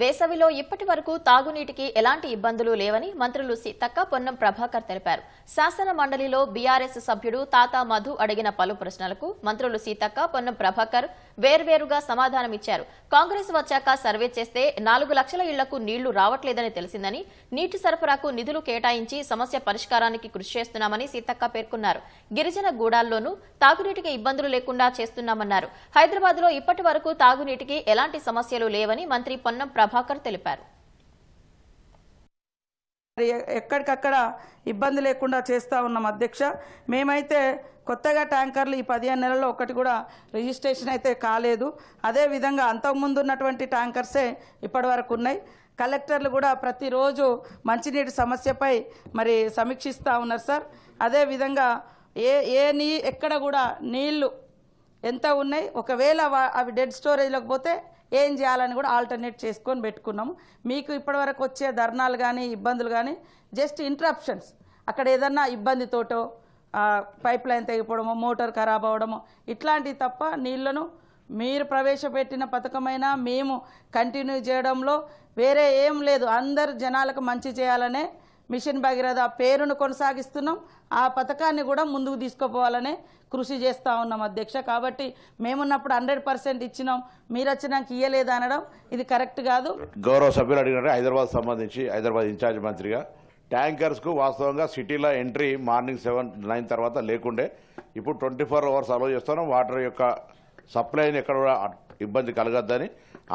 వేసవిలో ఇప్పటి వరకు తాగునీటికి ఎలాంటి ఇబ్బందులు లేవని మంత్రులు సీతక్క పొన్నం ప్రభాకర్ తెలిపారు. శాసన మండలిలో బీఆర్ఎస్ సభ్యుడు తాత మధు అడిగిన పలు ప్రశ్నలకు మంత్రులు సీతక్క పొన్నం ప్రభాకర్ వేర్వేరుగా సమాధానమిచ్చారు. కాంగ్రెస్ వచ్చాక సర్వే చేస్తే నాలుగు లక్షల ఇళ్ళకు నీళ్ళు రావట్లేదని తెలిసిందని నీటి సరఫరాకు నిధులు కేటాయించి సమస్య పరిష్కారానికి కృషి చేస్తున్నామని సీతక్క పేర్కొన్నారు. గిరిజన గూడాల్లోనూ తాగునీటికి ఇబ్బందులు లేకుండా చేస్తున్నామన్నారు. హైదరాబాద్లో ఇప్పటి వరకు తాగునీటికి ఎలాంటి సమస్యలు లేవని మంత్రి పొన్నం ప్రభాకర్ తెలిపారు. ఎక్కడికక్కడ ఇబ్బంది లేకుండా చేస్తూ ఉన్నాం అధ్యక్ష. మేమైతే కొత్తగా ట్యాంకర్లు ఈ పదిహేను నెలల్లో ఒకటి కూడా రిజిస్ట్రేషన్ అయితే కాలేదు. అదేవిధంగా అంతకుముందు ఉన్నటువంటి ట్యాంకర్సే ఇప్పటి వరకు ఉన్నాయి. కలెక్టర్లు కూడా ప్రతిరోజు మంచినీటి సమస్యపై మరి సమీక్షిస్తూ ఉన్నారు సార్. అదేవిధంగా ఏ ఏ నీ ఎక్కడ కూడా నీళ్ళు ఎంత ఉన్నాయి? ఒకవేళ అవి డెడ్ స్టోరేజ్లోకి పోతే ఏం చేయాలని కూడా ఆల్టర్నేట్ చేసుకొని పెట్టుకున్నాము మీకు ఇప్పటివరకు వచ్చే ధర్నాలు కానీ ఇబ్బందులు కానీ జస్ట్ ఇంట్రప్షన్స్ అక్కడ ఏదన్నా ఇబ్బందితోటో పైప్ లైన్ తెగిపోవడమో మోటార్ ఖరాబ్ అవ్వడమో ఇట్లాంటివి తప్ప నీళ్ళను మీరు ప్రవేశపెట్టిన పథకమైనా మేము కంటిన్యూ చేయడంలో వేరే ఏం లేదు. అందరు జనాలకు మంచి చేయాలనే మిషన్ భగీరథ పేరును కొనసాగిస్తున్నాం. ఆ పథకాన్ని కూడా ముందుకు తీసుకుపోవాలనే కృషి చేస్తూ ఉన్నాం అధ్యక్ష. కాబట్టి మేమున్నప్పుడు హండ్రెడ్ పర్సెంట్ ఇచ్చినాం. మీరు వచ్చినాక ఇయ్యలేదు అనడం ఇది కరెక్ట్ కాదు. గౌరవ సభ్యులు అడిగినారు హైదరాబాద్ సంబంధించి హైదరాబాద్ ఇన్ఛార్జ్ మంత్రిగా ట్యాంకర్స్కు వాస్తవంగా సిటీలో ఎంట్రీ మార్నింగ్ సెవెన్ నైన్ తర్వాత లేకుండే ఇప్పుడు ట్వంటీ ఫోర్ అవర్స్ అలో చేస్తున్నాం. వాటర్ యొక్క సప్లైని ఎక్కడ కూడా ఇబ్బంది కలగద్దని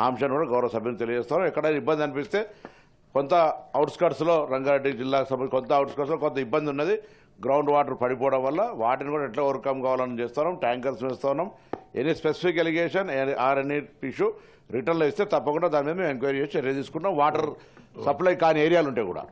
ఆంశాన్ని కూడా గౌరవ సభ్యులు తెలియజేస్తారు ఎక్కడైనా ఇబ్బంది అనిపిస్తే కొంత అవుట్స్కట్స్లో రంగారెడ్డి జిల్లాకు సంబంధించి కొంత అవుట్స్కట్స్లో కొంత ఇబ్బంది ఉన్నది. గ్రౌండ్ వాటర్ పడిపోవడం వల్ల వాటిని కూడా ఎట్లా ఓవర్కమ్ కావాలని చేస్తున్నాం. ట్యాంకర్స్ వేస్తున్నాం. Any specific allegation or any issue రిటర్న్లో ఇస్తే తప్పకుండా దాని మీద మేము ఎంక్వైరీ చేసి చర్య తీసుకుంటాం. వాటర్ సప్లై కాని ఏరియాలు ఉంటాయి కూడా.